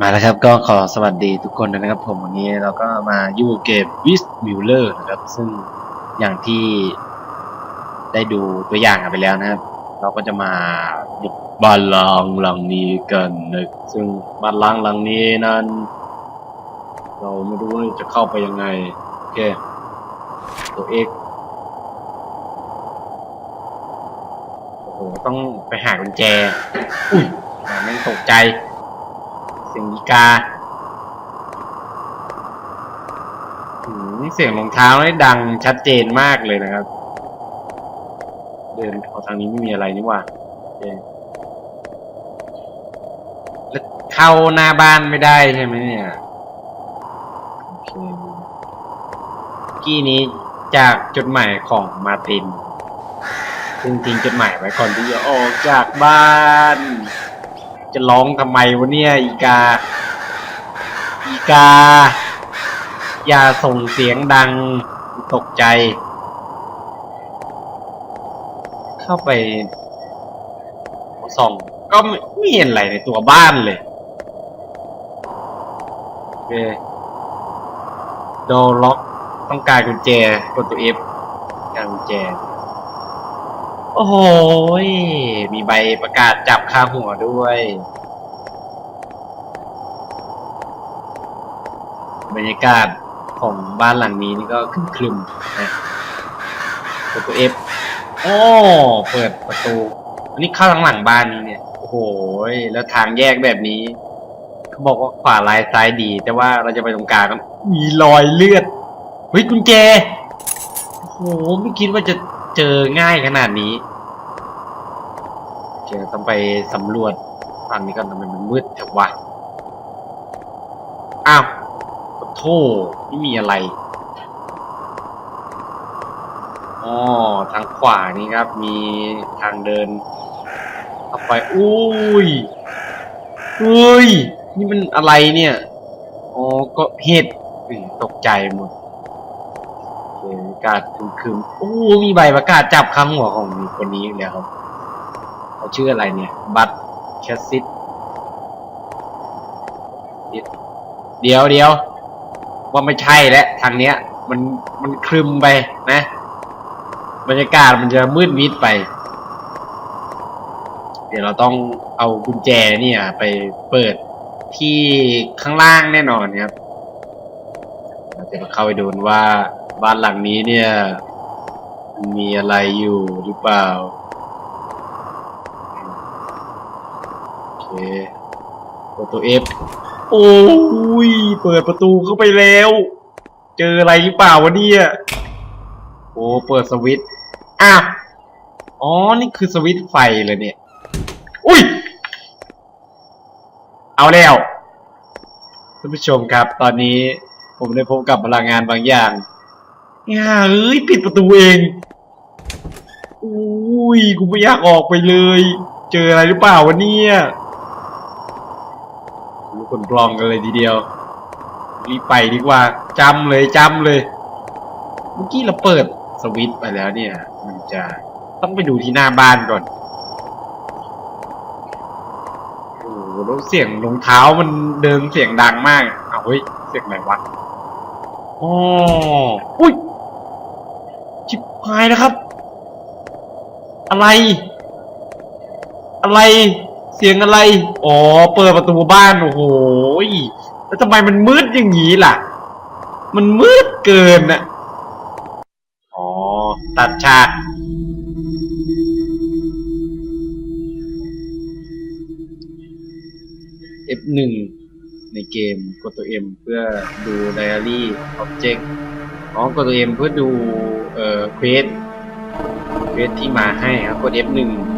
มาแล้วครับก็ขอสวัสดีทุกคนนะครับ ผมวันนี้เราก็มาอยู่เกมวิสมิลเลอร์นะครับ ซึ่งอย่างที่ได้ดูตัวอย่างกันไปแล้วนะครับ เราก็จะมาบุกบ้านล้างหลังนี้กันนะซึ่งบ้านล้างหลังนี้นั้น เราไม่รู้ว่าจะเข้าไปยังไงโอเคตัวเอกโอ้โหต้องไปหากุญแจอุ้ยม่งตกใจ กาเสียงรองเท้านี่ดังชัดเจนมากเลยนะครับ เดินเข้าทางนี้ไม่มีอะไรนี่หว่าเคแล้วเข้าหน้าบ้านไม่ได้ใช่ไหมเนี่ยโอเคกี้นี้จากจดหมายของมาตินซึ่งทิ้งจดหมายไว้ก่อนที่จะออกจากบ้าน จะร้องทำไมวะเนี่ยอีกา กา อย่าส่งเสียงดังตกใจ เข้าไปส่องก็ไม่เห็นอะไรในตัวบ้านเลยโอเคโดล็อกต้องการกุญแจกดตัว F การกุญแจ โอ้โหยมีใบประกาศจับค่าหัวด้วย บรรยากาศของบ้านหลังนี้นี่ก็คลึมนะกดตัว F โอ้เปิดประตู อันนี้เข้าทางหลังบ้านนี้เนี่ย โอ้โหยแล้วทางแยกแบบนี้ เขาบอกว่าขวาลายซ้ายดี แต่ว่าเราจะไปตรงกลางมีรอยเลือด เฮ้ยกุญแจ โอ้โห ไม่คิดว่าจะเจอง่ายขนาดนี้โอเคต้องไปสำรวจฝั่งนี้ก่อนทำไมมันมืดจังวะ อ้าว โทษไม่มีอะไรอ๋อทางขวานี่ครับ มีทางเดินเข้าไปอุ้ยอุ้ย นี่มันอะไรเนี่ย อ๋อ ก็เห็ดตกใจหมดโอเคประกาศคึมๆโอ้มีใบประกาศจับคำหัวของคนนี้แล้วครับเขาชื่ออะไรเนี่ย บัตแคสซิตเดี๋ยวเดี๋ยว ว่าไม่ใช่แล้วทางเนี้ย มันมันคลึมไปนะ บรรยากาศมันจะมืดมิดไป เดี๋ยวเราต้องเอากุญแจเนี่ย ไปเปิดที่ข้างล่างแน่นอนครับเราจะมาเข้าไปดูนว่าบ้านหลังนี้เนี่ย มีอะไรอยู่หรือเปล่าโอเคกดตัว F โอ้ย เปิดประตูเข้าไปแล้ว เจออะไรหรือเปล่าวะเนี่ย โอ้ เปิดสวิตช์อ้าวอ๋อ นี่คือสวิตช์ไฟเลยเนี่ย อุ้ย เอาแล้วท่านผู้ชมครับ ตอนนี้ผมได้พบกับพลังงานบางอย่างเนี่ยเอ้ย ปิดประตูเอง อุ้ย กูไม่อยากออกไปเลย เจออะไรหรือเปล่าวะเนี่ย คนกลองกันเลยทีเดียว รีบไปดีกว่าจำเลยจำเลย เมื่อกี้เราเปิดสวิตไปแล้วเนี่ย มันจะต้องไปดูที่หน้าบ้านก่อนโอ้โหแล้วเสียงรองเท้ามันเดินเสียงดังมากอ้าเฮ้ยเสียงอะไรวะอ๋ออุ้ยชิบหายนะครับ อะไร อะไร เสียงอะไร อ๋อ เปิดประตูบ้าน โอ้โห แล้วทำไมมันมืดอย่างนี้ล่ะ มันมืดเกินอะอ๋อ ตัดฉาก F1 ในเกมกดตัว M เพื่อดู Diary Object อ๋อกดตัว M เพื่อดู เอ่อเควสเควสที่มาให้ครับกด F1 เ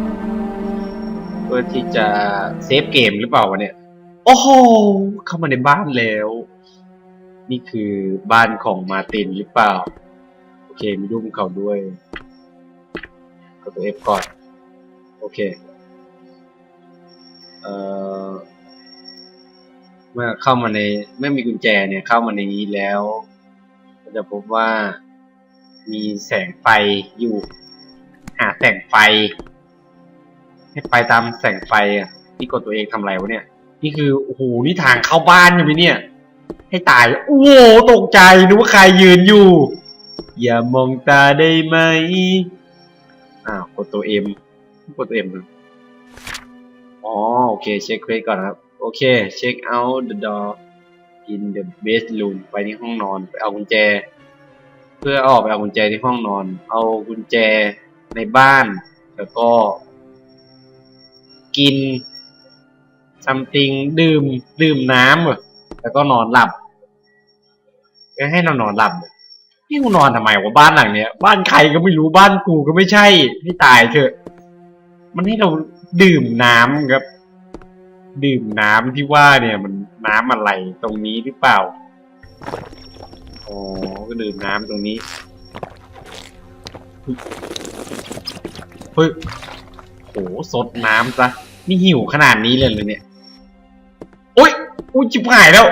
พื่อที่จะเซฟเกมหรือเปล่าวะเนี่ย โอ้โห เข้ามาในบ้านแล้ว นี่คือบ้านของมาตินหรือเปล่า โอเคมีรูปของเขาด้วยกดตัว F ก่อน โอเค เอ่อ เมื่อเข้ามาในเมื่อมีกุญแจเนี่ยเข้ามาในนี้แล้ว ก็จะพบว่ามีแสงไฟอยู่ หาแสงไฟ ให้ไปตามแสงไฟอะที่กดตัวเองทำอะไรวะเนี่ย นี่คือโอ้โหนี่ทางเข้าบ้านอยู่ไหมเนี่ย ให้ตายโอ้โหตกใจนึกว่าใครยืนอยู่ อย่ามองตาได้ไหมอ้าวกดตัวเอ็มกดตัวเอ็มนะอ๋อโอเคเช็คเควสก่อนครับ โอเคเช็ค out the door in the bedroom ไปที่ห้องนอนไปเอากุญแจ เพื่อออกไปเอากุญแจที่ห้องนอน เอากุญแจในบ้าน แล้วก็ กิน something ดื่มดื่มน้ำเหรอแล้วก็นอนหลับก็ให้นอนนอนหลับเหรอนี่กูนอนทำไมวะบ้านหลังเนี้ยบ้านใครก็ไม่รู้บ้านกูก็ไม่ใช่ให้ตายเถอะ มันให้เราดื่มน้ำครับ ดื่มน้ำที่ว่าเนี่ย มันน้ำอะไรตรงนี้หรือเปล่าอ๋อก็ดื่มน้ำตรงนี้เฮ้ย โหสดน้ำซะนี่หิวขนาดนี้เลยเลยเนี่ยโอ๊ยอุ้ยจิบหายแล้ว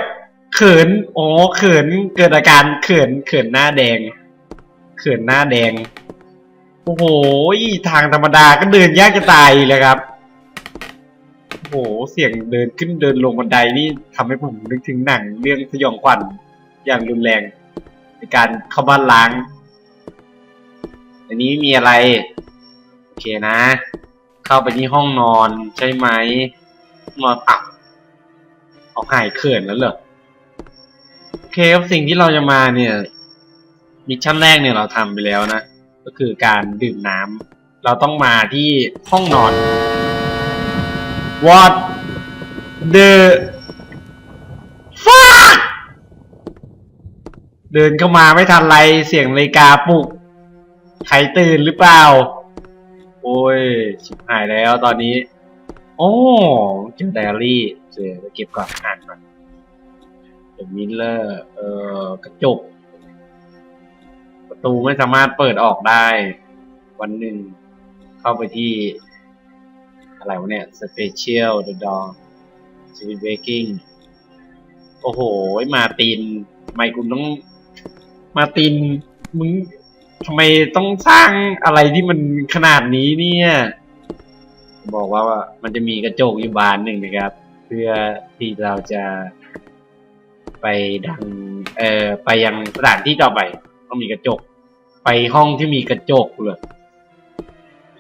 เขิน อ๋อ เขิน เกิดอาการเขิน เขินหน้าแดง เขินหน้าแดง โอ้โห ทางธรรมดาก็เดินยากจะตายเลยครับ โอ้โห เสียงเดินขึ้นเดินลงบันไดนี่ทำให้ผมนึกถึงหนังเรื่องสยองขวัญอย่างรุนแรง ในการเข้าบ้านล้าง อันนี้ไม่มีอะไร โอเคนะ เข้าไปที่ห้องนอนใช่ไหมนอนอับเอาหายเขินแล้วเหรอโอเคครับสิ่งที่เราจะมาเนี่ยมิชชั่นแรกเนี่ยเราทำไปแล้วนะ ก็คือการดื่มน้ำเราต้องมาที่ห้องนอน What the fuck เดินเข้ามาไม่ทันไรเสียงนาฬิกาปลุกใครตื่นหรือเปล่า โอ้ยชิบหายแล้วตอนนี้ โอ้เจอไดอารี่เจอเก็บก่อนอ่านก่อนเดมิลเลอร์เอ่อกระจก ประตูไม่สามารถเปิดออกได้ วันหนึ่งเข้าไปที่ อะไรวะเนี่ย Special The Door Sweet Baking โอ้โห มาติน ไมคุณต้อง มาติน มึง ทำไมต้องสร้างอะไรที่มันขนาดนี้เนี่ย บอกว่ามันจะมีกระจกอยู่บานหนึ่งนะครับ เพื่อที่เราจะไปดัง เอ่อ ไปยังสถานที่ต่อไป ต้องมีกระจก ไปห้องที่มีกระจกเลย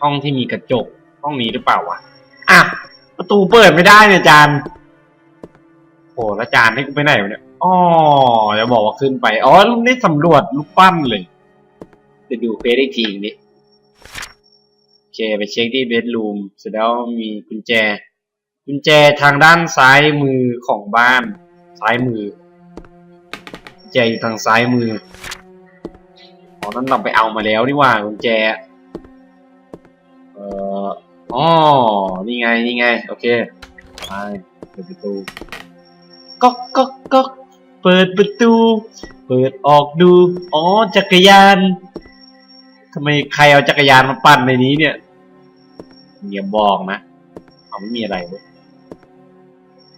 ห้องที่มีกระจก ห้องนี้หรือเปล่าวะอะประตูเปิดไม่ได้เนี่ยจานโอ้แล้วจานให้กูไปไหนวะเนี่ยอ๋อจะบอกว่าขึ้นไป อ๋อนี่สำรวจลูกปั้นเลย จะดูเฟซได้จริงดิโอเคไปเช็คที่เบดรูมเสร็จแล้วมีกุญแจ กุญแจทางด้านซ้ายมือของบ้าน ซ้ายมือกุญแจอยู่ทางซ้ายมืออ๋อนั่นเราไปเอามาแล้วนี่ว่ากุญแจเอ่ออ๋อนี่ไงนี่ไงโอเคไปเปิดประตูก๊อกก๊อกก๊อกเปิดประตู เปิดออกดู อ๋อจักรยาน ทำไมใครเอาจักรยานมาปั่นในนี้เนี่ยอย่าบอกนะเอาไม่มีอะไรเว้ย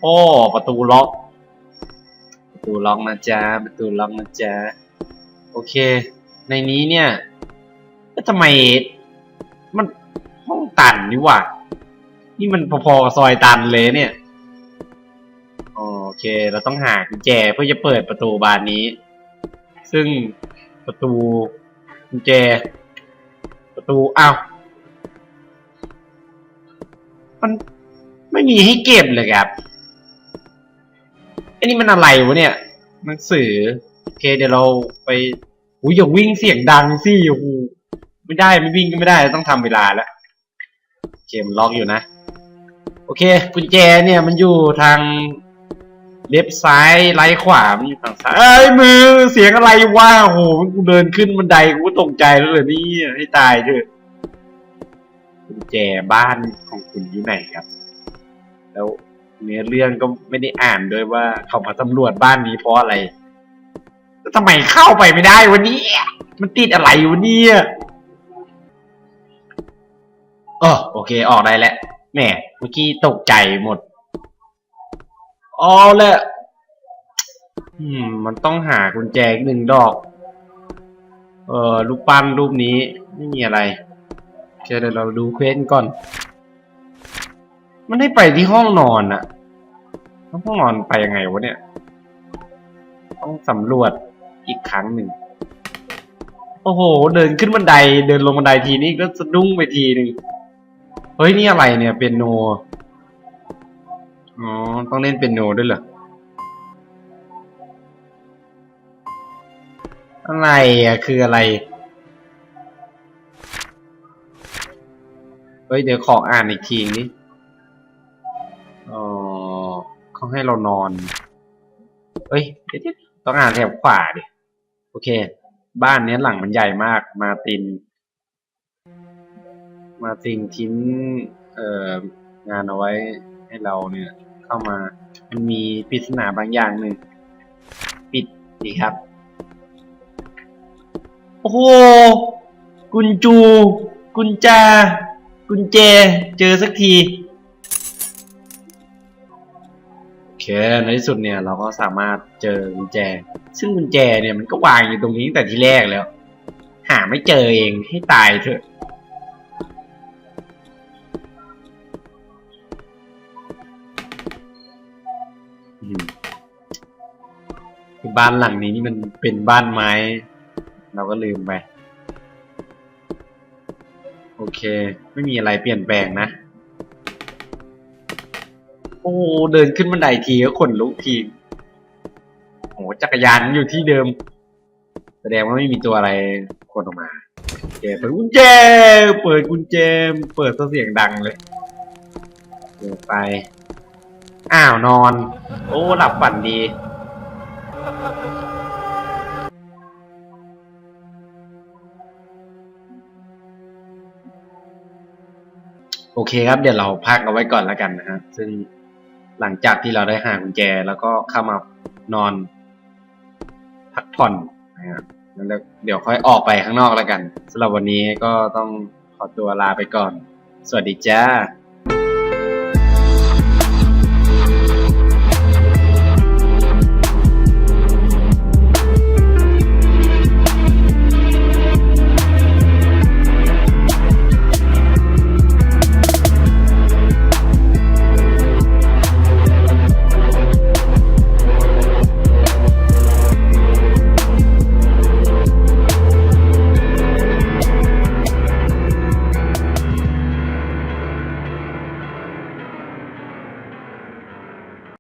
โอ้ประตูล็อก ประตูล็อกนะจ๊ะประตูล็อกนะจ๊ะโอเค ในนี้เนี่ยแล้วทำไม มันห้องตันนี่หว่านี่มันพอๆกับซอยตันเลยเนี่ยโอเค เราต้องหากุญแจเพื่อจะเปิดประตูบานนี้ ซึ่งประตูกุญแจ ประตู อ้าว มันไม่มีให้เก็บเลยครับอ้นี่มันอะไรวะเนี่ยหนังสือ โอเคเดี๋ยวเราไปอุ้ยอย่าวิ่งเสียงดังสิโอ้โหไม่ได้ไม่วิ่งก็ไม่ได้ต้องทำเวลาแล้วเกมล็อกอยู่นะ โอเคกุญแจเนี่ยมันอยู่ทาง เล็บซ้ายไล่ขวามันอยู่ทางซ้ายเอ้ยมือเสียงอะไรวะโอ้โหกูเดินขึ้นบันไดกูตกใจแล้วเลยนี่ให้ตายเถอะกุญแจบ้านของคุณอยู่ไหนครับ แล้วเนื้อเรื่องก็ไม่ได้อ่านด้วยว่าเขามาสำรวจบ้านนี้เพราะอะไรแล้วทำไมเข้าไปไม่ได้วันนี้ มันติดอะไรวะเนี่ยเออโอเค ออกได้แล้วแหมเมื่อกี้ตกใจหมด อ๋อแหละอืม มันต้องหากุญแจอีกหนึ่งดอก เออรูปปั้นรูปนี้ไม่มีอะไรโอเคเดี๋ยวเราดูเควสก่อน มันให้ไปที่ห้องนอนอะต้องนอนไปยังไงวะเนี่ย ต้องสำรวจอีกครั้งหนึ่ง โอ้โห เดินขึ้นบันได เดินลงบันไดทีนี้ก็สะดุ้งไปทีหนึ่งเฮ้ย นี่อะไรเนี่ย เป็นโน อ๋อ ต้องเล่นเป็นโนด้วยเหรอ อะไรอะ คืออะไร เฮ้ย เดี๋ยวขออ่านอีกทีนี้อ๋อเขาให้เรานอน เฮ้ย เดี๋ยวต้องอ่านแถบขวาดิ โอเค บ้านนี้หลังมันใหญ่มาก มาติน มาตินทิ้งเอ่องานเอาไว้ให้เราเนี่ย เข้ามา มันมีปริศนาบางอย่างหนึ่ง ปิดดีครับ โอ้โห กุญจู กุญจา กุญแจเจอสักที โอเค ในที่สุดเนี่ยเราก็สามารถเจอกุญแจ ซึ่งกุญแจเนี่ยมันก็วางอยู่ตรงนี้ตั้งแต่ที่แรกแล้ว หาไม่เจอเองให้ตายเถอะ บ้านหลังนี้นี่มันเป็นบ้านไม้ เราก็ลืมไป โอเค ไม่มีอะไรเปลี่ยนแปลงนะ โอ้เดินขึ้นบันไดทีก็ขนลุกทีโอ้จักรยานอยู่ที่เดิม แสดงว่าไม่มีตัวอะไรคนออกมาโอเคเปิดกุญแจ เปิดกุญแจ เปิดเสียงดังเลยเปิดไป อ้าวนอน โอ้หลับฝันดี โอเคครับ เดี๋ยวเราพักเอาไว้ก่อนแล้วกันนะฮะซึ่งหลังจากที่เราได้หากุญแจแล้วก็เข้ามานอน พักผ่อนนะครับแล้วเดี๋ยวค่อยออกไปข้างนอกแล้วกันสำหรับวันนี้ก็ต้องขอตัวลาไปก่อน สวัสดีจ้า